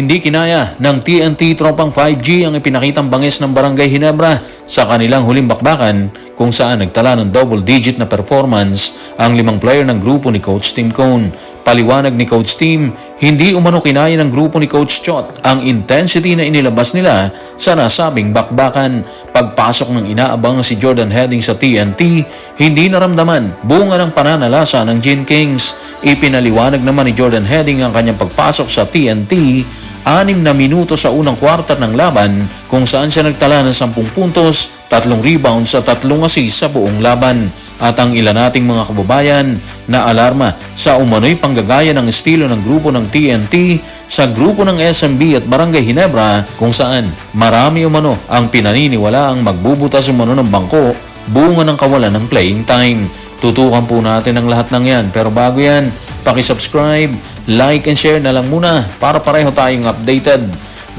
Hindi kinaya ng TNT Tropang 5G ang ipinakitang bangis ng Barangay Hinebra sa kanilang huling bakbakan kung saan nagtala ng double-digit na performance ang limang player ng grupo ni Coach Tim Cone. Paliwanag ni Coach Tim, hindi umano kinaya ng grupo ni Coach Chot ang intensity na inilabas nila sa nasabing bakbakan. Pagpasok ng inaabang si Jordan Heading sa TNT, hindi naramdaman bunga ng pananalasa ng Gin Kings. Ipinaliwanag naman ni Jordan Heading ang kanyang pagpasok sa TNT anim na minuto sa unang kwarter ng laban kung saan siya nagtala ng 10 puntos, tatlong rebounds at tatlong assist sa buong laban. At ang ilan nating mga kababayan na alarma sa umano'y panggagaya ng estilo ng grupo ng TNT sa grupo ng SMB at Barangay Hinebra kung saan marami umano ang pinaniniwala ang magbubutas umano ng bangko bunga ng kawalan ng playing time. Tutukan po natin ang lahat ng yan pero bago yan, pakisubscribe, like and share na lang muna para pareho tayong updated.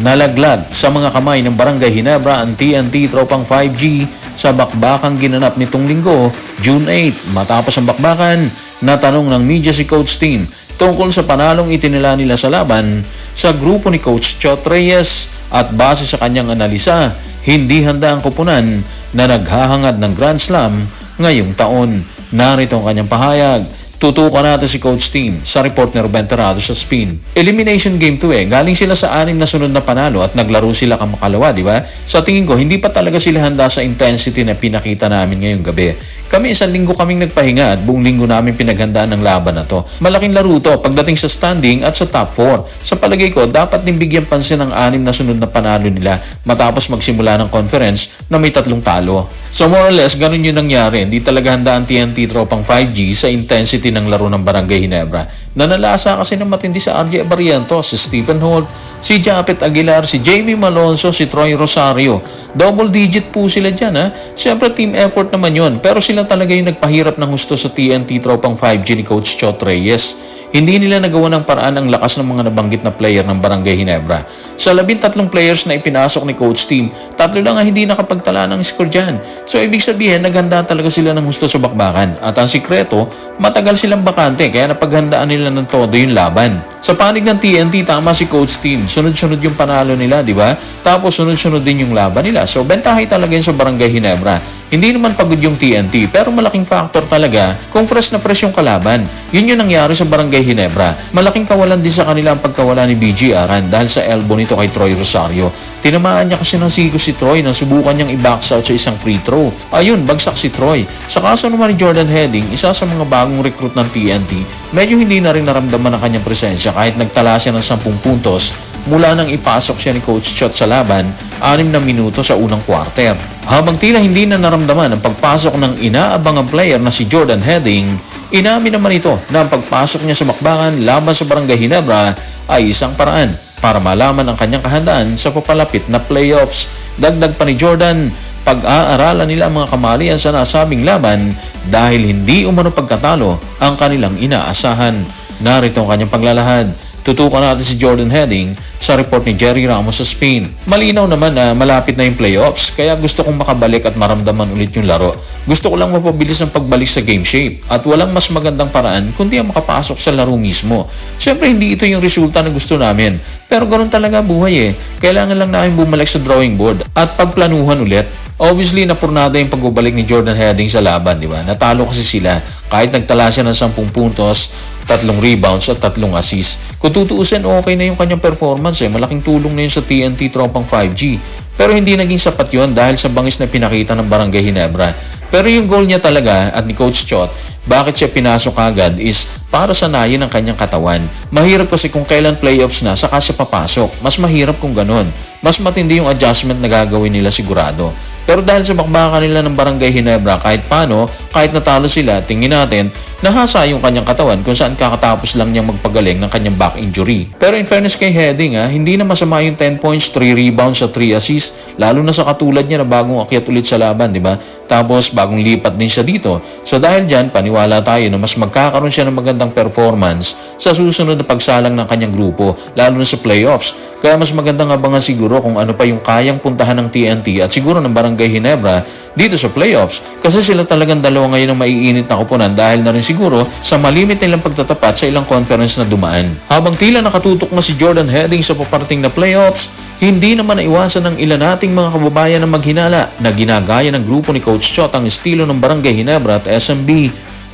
Nalaglag sa mga kamay ng Barangay Hinebra ang TNT Tropang 5G sa bakbakang ginanap nitong linggo, June 8. Matapos ang bakbakan, natanong ng media si Coach Team tungkol sa panalong itinila nila sa laban sa grupo ni Coach Chot Reyes at base sa kanyang analisa, hindi handa ang kupunan na naghahangad ng Grand Slam ngayong taon. Narito ang kanyang pahayag. Tutukan natin si Coach Team sa report ni Ruben Terrado sa spin. Elimination game to eh. Galing sila sa anim na sunod na panalo at naglaro sila kamakalawa, di ba? Sa tingin ko, hindi pa talaga sila handa sa intensity na pinakita namin ngayong gabi. Kami isang linggo kaming nagpahinga at buong linggo namin pinaghandaan ng laban na to. Malaking laro to pagdating sa standing at sa top 4. Sa palagay ko, dapat din bigyan pansin ang anim na sunod na panalo nila matapos magsimula ng conference na may tatlong talo. So more or less, ganun yung nangyari. Hindi talaga handa ang TNT tropang 5G sa intensity ng laro ng Barangay Hinebra. Nanalasa kasi ng matindi sa RJ Barrientos, si Stephen Holt, si Japet Aguilar, si Jamie Malonzo, si Troy Rosario. Double digit po sila dyan ha. Siyempre team effort naman yon Pero sila talaga yung nagpahirap ng gusto sa TNT tropang 5G ni Coach Chot Reyes. Hindi nila nagawa ng paraan ang lakas ng mga nabanggit na player ng Barangay Hinebra. Sa labintatlong players na ipinasok ni Coach Team, tatlo lang ang hindi nakapagtala ng score dyan. So ibig sabihin, naghanda talaga sila ng gusto sa bakbakan. At ang sikreto, matagal silang bakante kaya napaghandaan nila ng todo yung laban. Sa panig ng TNT, tama si Coach Team. Sunod-sunod yung panalo nila, di ba? Tapos sunod-sunod din yung laban nila. So bentahay talaga yun sa Barangay Hinebra. Hindi naman pagod yung TNT pero malaking factor talaga kung fresh na fresh yung kalaban. Yun yung nangyari sa Barangay Hinebra. Malaking kawalan din sa kanila ang pagkawala ni BG Aran dahil sa elbow nito kay Troy Rosario. Tinamaan niya kasi ng sigo si Troy nang subukan niyang i-box out sa isang free throw. Ayun, bagsak si Troy. Sa kaso naman ni Jordan Heading, isa sa mga bagong recruit ng TNT, medyo hindi na rin naramdaman ang kanyang presensya kahit nagtala siya ng 10 puntos mula nang ipasok siya ni Coach Chot sa laban, anim na minuto sa unang quarter. Habang tila hindi na naramdaman ang pagpasok ng inaabangang player na si Jordan Heading, inamin naman ito na ang pagpasok niya sa makbakan laban sa Barangay Hinebra ay isang paraan para malaman ang kanyang kahandaan sa papalapit na playoffs. Dagdag pa ni Jordan, pag-aaralan nila ang mga kamalian sa nasabing laban dahil hindi umano pagkatalo ang kanilang inaasahan. Narito ang kanyang paglalahad. Tutukan natin si Jordan Heading sa report ni Jerry Ramos sa Spain. Malinaw naman na malapit na yung playoffs kaya gusto kong makabalik at maramdaman ulit yung laro. Gusto ko lang mapabilis ang pagbalik sa game shape at walang mas magandang paraan kundi ang makapasok sa laro mismo. Siyempre hindi ito yung resulta na gusto namin pero ganun talaga buhay eh. Kailangan lang namin bumalik sa drawing board at pagplanuhan ulit. Obviously, napurnada yung pagbabalik ni Jordan Heading sa laban, di ba? Natalo kasi sila kahit nagtala siya ng 10 puntos, tatlong rebounds at tatlong assists. Kung tutuusin, okay na yung kanyang performance eh. Malaking tulong na yun sa TNT tropang 5G. Pero hindi naging sapat yun dahil sa bangis na pinakita ng Barangay Hinebra. Pero yung goal niya talaga at ni Coach Chot, bakit siya pinasok agad is para sanayin ang kanyang katawan. Mahirap kasi kung kailan playoffs na, saka siya papasok. Mas mahirap kung ganun. Mas matindi yung adjustment na gagawin nila sigurado. Pero dahil sa bakbakan nila ng Barangay Hinebra, kahit paano, kahit natalo sila, tingin natin, nahasa yung kanyang katawan kung saan kakatapos lang niyang magpagaling ng kanyang back injury. Pero in fairness kay Heading, ha, hindi na masama yung 10 points, 3 rebounds at 3 assists, lalo na sa katulad niya na bagong akyat ulit sa laban, di ba? Tapos bagong lipat din siya dito. So dahil dyan, paniwala tayo na mas magkakaroon siya ng magandang performance sa susunod na pagsalang ng kanyang grupo, lalo na sa playoffs. Kaya mas magandang abangan siguro kung ano pa yung kayang puntahan ng TNT at siguro ng Barangay Hinebra dito sa playoffs. Kasi sila talagang dalawa ngayon ang maiinit na kupunan dahil na rin siguro sa malimit nilang pagtatapat sa ilang conference na dumaan. Habang tila nakatutok na si Jordan Heading sa paparting na playoffs, hindi naman naiwasan ng ilan nating mga kababayan na maghinala na ginagaya ng grupo ni Coach Chot ang estilo ng Barangay Hinebra at SMB.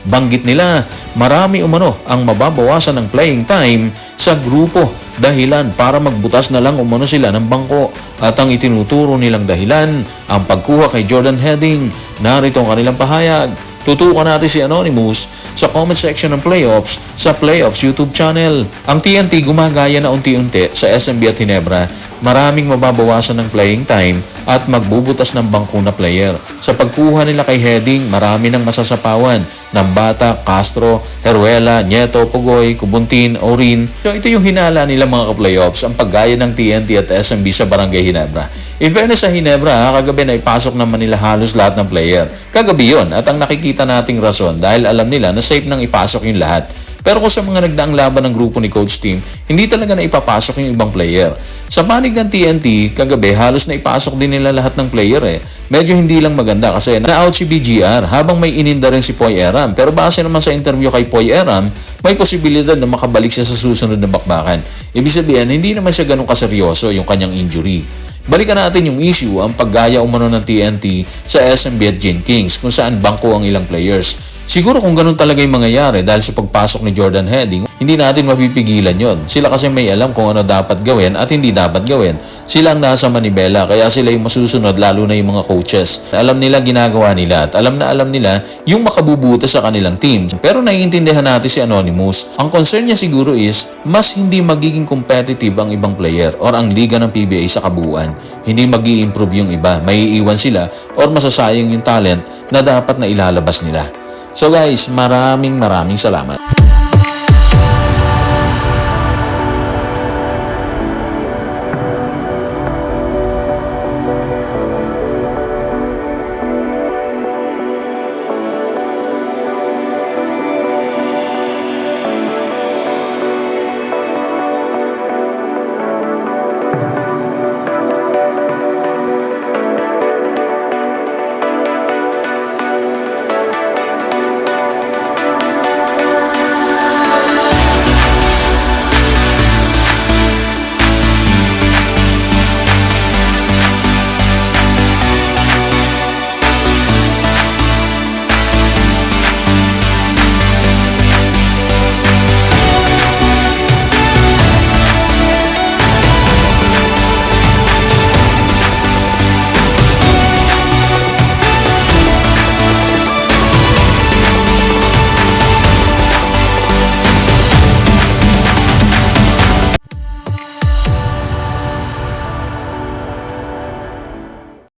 Banggit nila, marami umano ang mababawasan ng playing time sa grupo dahilan para magbutas na lang umano sila ng bangko. At ang itinuturo nilang dahilan, ang pagkuha kay Jordan Heading. Narito ang kanilang pahayag. Tutukan natin si Anonymous sa comment section ng playoffs sa Playoffs YouTube channel. Ang TNT gumagaya na unti-unti sa SMB at Hinebra. Maraming mababawasan ng playing time at magbubutas ng bangko na player. Sa pagkuha nila kay Heading, marami ng masasapawan ng Bata, Castro, Heruela, Nieto, Pugoy, Kubuntin, Orin. So ito yung hinala nila mga ka-playoffs, ang paggaya ng TNT at SMB sa Barangay Hinebra. In fairness sa Hinebra, kagabi na ipasok naman nila halos lahat ng player. Kagabi yon at ang nakikita nating rason dahil alam nila na safe nang ipasok yung lahat. Pero kung sa mga nagdaang laban ng grupo ni Coach Team, hindi talaga na ipapasok yung ibang player. Sa panig ng TNT, kagabi halos na ipasok din nila lahat ng player eh. Medyo hindi lang maganda kasi na-out si BGR habang may ininda rin si Poy Eram. Pero base naman sa interview kay Poy Eram, may posibilidad na makabalik siya sa susunod na bakbakan. Ibig sabihin, hindi naman siya ganun kaseryoso yung kanyang injury. Balikan natin yung issue, ang paggaya umano ng TNT sa SMB at Gin Kings kung saan bangko ang ilang players. Siguro kung ganun talaga yung mangyayari dahil sa pagpasok ni Jordan Heading, hindi natin mapipigilan yon. Sila kasi may alam kung ano dapat gawin at hindi dapat gawin. Sila ang nasa manibela kaya sila yung masusunod lalo na yung mga coaches. Alam nila ginagawa nila at alam na alam nila yung makabubuti sa kanilang team. Pero naiintindihan natin si Anonymous. Ang concern niya siguro is mas hindi magiging competitive ang ibang player or ang liga ng PBA sa kabuuan. Hindi mag improve yung iba. May iiwan sila or masasayang yung talent na dapat na ilalabas nila. So guys, maraming maraming salamat.